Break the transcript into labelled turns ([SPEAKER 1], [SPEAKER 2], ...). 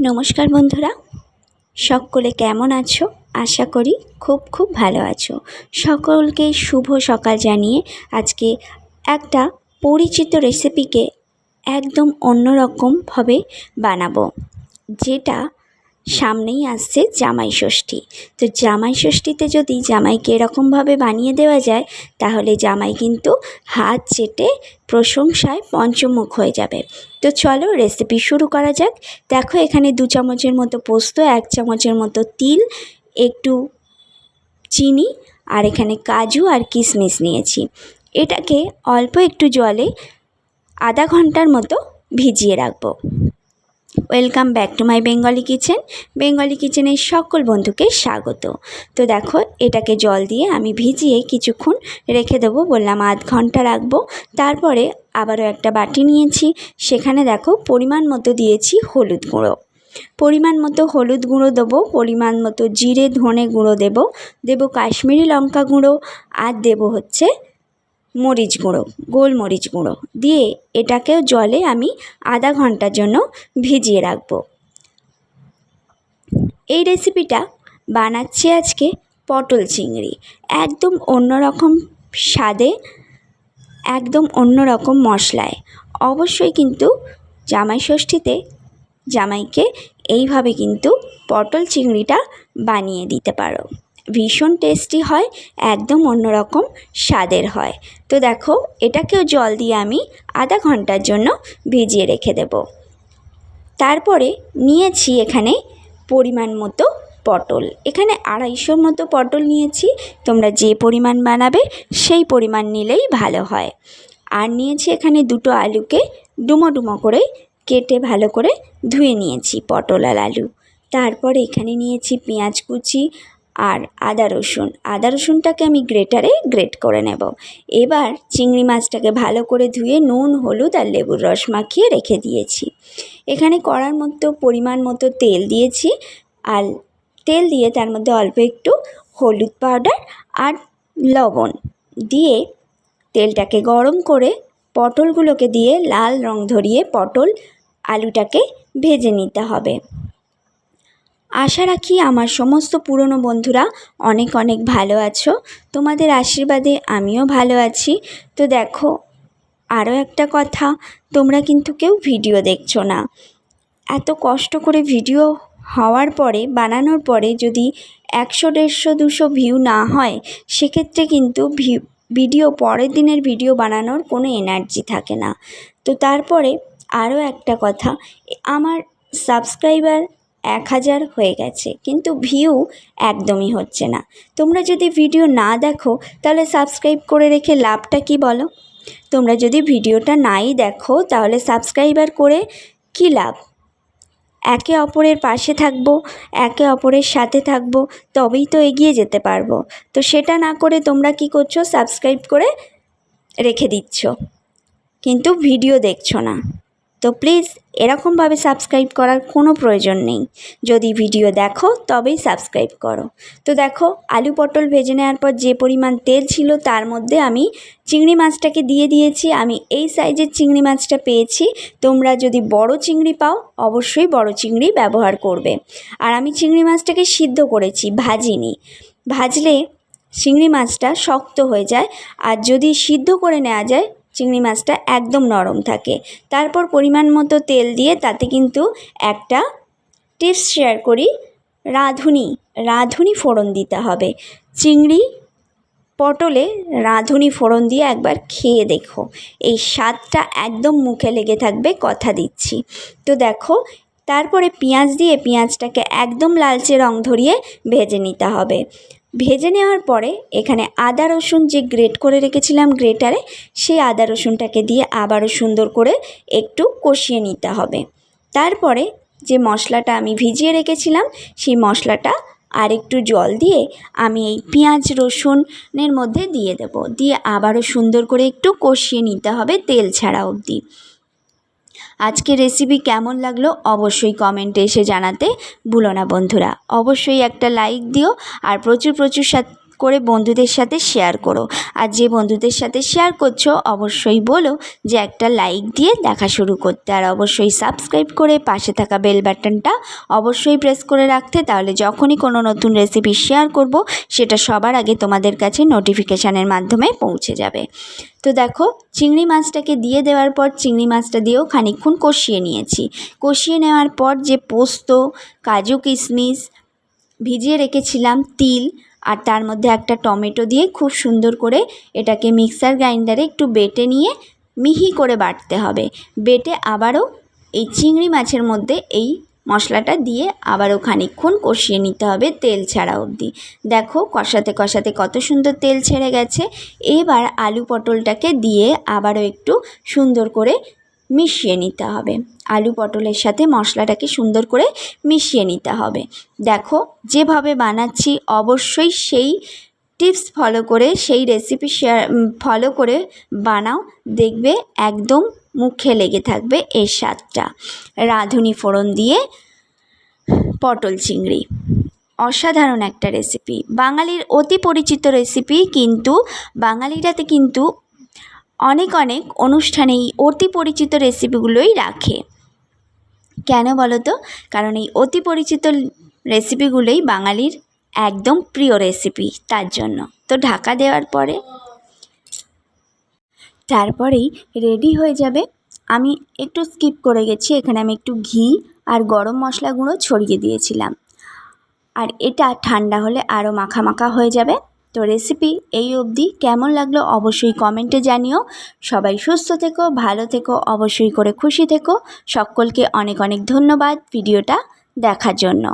[SPEAKER 1] নমস্কার বন্ধুরা। সকলে কেমন আছো? আশা করি খুব খুব ভালো আছো। সকলকে শুভ সকাল জানিয়ে আজকে একটা পরিচিত রেসিপিকে একদম অন্যরকমভাবে বানাবো, যেটা সামনেই আসছে জামাই ষষ্ঠী। তো জামাই ষষ্ঠীতে যদি জামাইকে এরকমভাবে বানিয়ে দেওয়া যায়, তাহলে জামাই কিন্তু হাত চেটে প্রশংসায় পঞ্চমুখ হয়ে যাবে। তো চলো রেসিপি শুরু করা যাক। দেখো এখানে দু চামচের মতো পোস্ত, এক চামচের মতো তিল, একটু চিনি আর এখানে কাজু আর কিশমিশ নিয়েছি। এটাকে অল্প একটু জলে আধা ঘণ্টার মতো ভিজিয়ে রাখব। Welcome back to my Bengali kitchen Bengali কিচেনের সকল বন্ধুকে স্বাগত। তো দেখো, এটাকে জল দিয়ে আমি ভিজিয়ে কিছুক্ষণ রেখে দেবো, বললাম আধ ঘণ্টা রাখব। তারপরে আবারও একটা বাটি নিয়েছি। সেখানে দেখো, পরিমাণ মতো দিয়েছি হলুদ গুঁড়ো। পরিমাণ মতো হলুদ গুঁড়ো দেবো, পরিমাণ মতো জিরে, ধনে গুঁড়ো দেবো। দেবো কাশ্মীরি লঙ্কা গুঁড়ো। আর দেবো হচ্ছে মরিচ গুঁড়ো, গোলমরিচ গুঁড়ো দিয়ে এটাকেও জলে আমি আধা ঘণ্টার জন্য ভিজিয়ে রাখব। এই রেসিপিটা বানাচ্ছি আজকে পটল চিংড়ি। একদম অন্যরকম স্বাদে, একদম অন্যরকম মশলায়। অবশ্যই কিন্তু জামাই ষষ্ঠীতে জামাইকে এইভাবে কিন্তু পটল চিংড়িটা বানিয়ে দিতে পারো। ভীষণ টেস্টি হয়, একদম অন্যরকম স্বাদের হয়। তো দেখো, এটাকেও জল দিয়ে আমি আধা ঘণ্টার জন্য ভিজিয়ে রেখে দেব। তারপরে নিয়েছি এখানে পরিমাণ মতো পটল। এখানে আড়াইশোর মতো পটল নিয়েছি, তোমরা যে পরিমাণ বানাবে সেই পরিমাণ নিলেই ভালো হয়। আর নিয়েছি এখানে দুটো আলুকে ডুমো ডুমো করে কেটে ভালো করে ধুয়ে নিয়েছি পটল আর আলু। তারপর এখানে নিয়েছি পেঁয়াজ কুচি আর আদা রসুন। আদা রসুনটাকে আমি গ্রেটারে গ্রেট করে নেব। এবার চিংড়ি মাছটাকে ভালো করে ধুয়ে নুন, হলুদ আর লেবুর রস মাখিয়ে রেখে দিয়েছি। এখানে কড়ার মতো পরিমাণ মতো তেল দিয়েছি আর তেল দিয়ে তার মধ্যে অল্প একটু হলুদ পাউডার আর লবণ দিয়ে তেলটাকে গরম করে পটলগুলোকে দিয়ে লাল রং ধরিয়ে পটল আলুটাকে ভেজে নিতে হবে। আশা রাখি আমার সমস্ত পুরনো বন্ধুরা অনেক অনেক ভালো আছো। তোমাদের আশীর্বাদে আমিও ভালো আছি। তো দেখো, আরও একটা কথা, তোমরা কিন্তু কেউ ভিডিও দেখছ না। এত কষ্ট করে ভিডিও হওয়ার পরে, বানানোর পরে যদি একশো, দেড়শো, দুশো ভিউ না হয়, সেক্ষেত্রে কিন্তু ভিডিও, পরের দিনের ভিডিও বানানোর কোনো এনার্জি থাকে না। তো তারপরে আরও একটা কথা আমার সাবস্ক্রাইবার এক হাজার হয়ে গেছে। কিন্তু ভিউ একদমই হচ্ছে না। তোমরা যদি ভিডিও না দেখো, তাহলে সাবস্ক্রাইব করে রেখে লাভটা কি বলো? তোমরা যদি ভিডিওটা নাই দেখো, তাহলে সাবস্ক্রাইবার করে কী লাভ? একে অপরের পাশে থাকব, একে অপরের সাথে থাকব, তবেই তো এগিয়ে যেতে পারব। তো সেটা না করে তোমরা কি করছ? সাবস্ক্রাইব করে রেখে দিচ্ছ। কিন্তু ভিডিও দেখছ না। তো প্লিজ এরকমভাবে সাবস্ক্রাইব করার কোনো প্রয়োজন নেই। যদি ভিডিও দেখো, তবেই সাবস্ক্রাইব করো। তো দেখো, আলু পটল ভেজে নেওয়ার পর যে পরিমাণ তেল ছিল তার মধ্যে আমি চিংড়ি মাছটাকে দিয়ে দিয়েছি। আমি এই সাইজের চিংড়ি মাছটা পেয়েছি। তোমরা যদি বড় চিংড়ি পাও, অবশ্যই বড় চিংড়ি ব্যবহার করবে। আর আমি চিংড়ি মাছটাকে সিদ্ধ করেছি, ভাজিনি। ভাজলে চিংড়ি মাছটা শক্ত হয়ে যায়। আর যদি সিদ্ধ করে নেওয়া যায় চিংড়ি মাছটা একদম নরম থাকে। তারপর পরিমাণ মতো তেল দিয়ে তাতে কিন্তু একটা টিপস শেয়ার করি, রাঁধুনি। রাঁধুনি ফোড়ন দিতে হবে। চিংড়ি পটলে রাঁধুনি ফোড়ন দিয়ে একবার খেয়ে দেখো। এই স্বাদটা একদম মুখে লেগে থাকবে, কথা দিচ্ছি। তো দেখো, তারপরে পেঁয়াজ দিয়ে পেঁয়াজটাকে একদম লালচে রং ধরিয়ে ভেজে নিতে হবে। ভেজে নেওয়ার পরে এখানে আদা রসুন যে গ্রেট করে রেখেছিলাম গ্রেটারে সেই আদা রসুনটাকে দিয়ে আবারও সুন্দর করে একটু কষিয়ে নিতে হবে। তারপরে যে মশলাটা আমি ভিজিয়ে রেখেছিলাম, সেই মশলাটা আর একটু জল দিয়ে আমি এই পেঁয়াজ রসুনের মধ্যে দিয়ে দেব। দিয়ে আবারও সুন্দর করে একটু কষিয়ে নিতে হবে তেল ছাড়া অবধি। আজকে রেসিপি কেমন লাগল অবশ্যই কমেন্টে এসে জানাতে ভুলো না বন্ধুরা। অবশ্যই একটা লাইক দিও আর প্রচুর প্রচুর করে বন্ধুদের সাথে শেয়ার করো। আর যে বন্ধুদের সাথে শেয়ার করছ, অবশ্যই বলো যে একটা লাইক দিয়ে দেখা শুরু করতে। আর অবশ্যই সাবস্ক্রাইব করে পাশে থাকা বেল বাটনটা অবশ্যই প্রেস করে রাখতে। তাহলে যখনই কোনো নতুন রেসিপি শেয়ার করব, সেটা সবার আগে তোমাদের কাছে নোটিফিকেশানের মাধ্যমে পৌঁছে যাবে। তো দেখো, চিংড়ি মাছটাকে দিয়ে দেওয়ার পর চিংড়ি মাছটা দিয়েও খানিকক্ষণ কষিয়ে নিয়েছি। কষিয়ে নেওয়ার পর যে পোস্ত, কাজু কিশমিশ, ভিজিয়ে রেখেছিলাম তিল আর তার মধ্যে একটা টমেটো দিয়ে খুব সুন্দর করে এটাকে মিক্সার গ্রাইন্ডারে একটু বেটে নিয়ে মিহি করে বাটতে হবে। বেটে আবারও এই চিংড়ি মাছের মধ্যে এই মশলাটা দিয়ে আবারও খানিকক্ষণ কষিয়ে নিতে হবে তেল ছাড়া অবধি। দেখো কষাতে কষাতে কত সুন্দর তেল ছেড়ে গেছে। এবার আলু পটলটাকে দিয়ে আবারও একটু সুন্দর করে মিশিয়ে নিতে হবে। আলু পটলের সাথে মশলাটাকে সুন্দর করে মিশিয়ে নিতে হবে। দেখো, যেভাবে বানাচ্ছি, অবশ্যই সেই টিপস ফলো করে, সেই রেসিপি শেয়ার ফলো করে বানাও। দেখবে একদম মুখে লেগে থাকবে এর স্বাদটা। রাঁধুনি ফোড়ন দিয়ে পটল চিংড়ি। অসাধারণ একটা রেসিপি বাঙালির অতি পরিচিত রেসিপি কিন্তু, বাঙালিরাতে কিন্তু অনেক অনেক অনুষ্ঠানে এই অতি পরিচিত রেসিপিগুলোই রাখে। কেন বলো তো কারণ এই অতি পরিচিত রেসিপিগুলোই বাঙালির একদম প্রিয় রেসিপি তার জন্য। তো ঢাকা দেওয়ার পরে তারপরেই রেডি হয়ে যাবে। আমি একটু স্কিপ করে গেছি, এখানে আমি একটু ঘি আর গরম মশলা গুঁড়ো ছড়িয়ে দিয়েছিলাম। আর এটা ঠান্ডা হলে আরও মাখা মাখা হয়ে যাবে। তো রেসিপি এই অবধি কেমন লাগল অবশ্যই কমেন্টে জানিও। সবাই সুস্থ থেকো, ভালো থেকো, অবশ্যই করে খুশি থেকো। সকলকে অনেক অনেক ধন্যবাদ ভিডিওটা দেখার জন্য।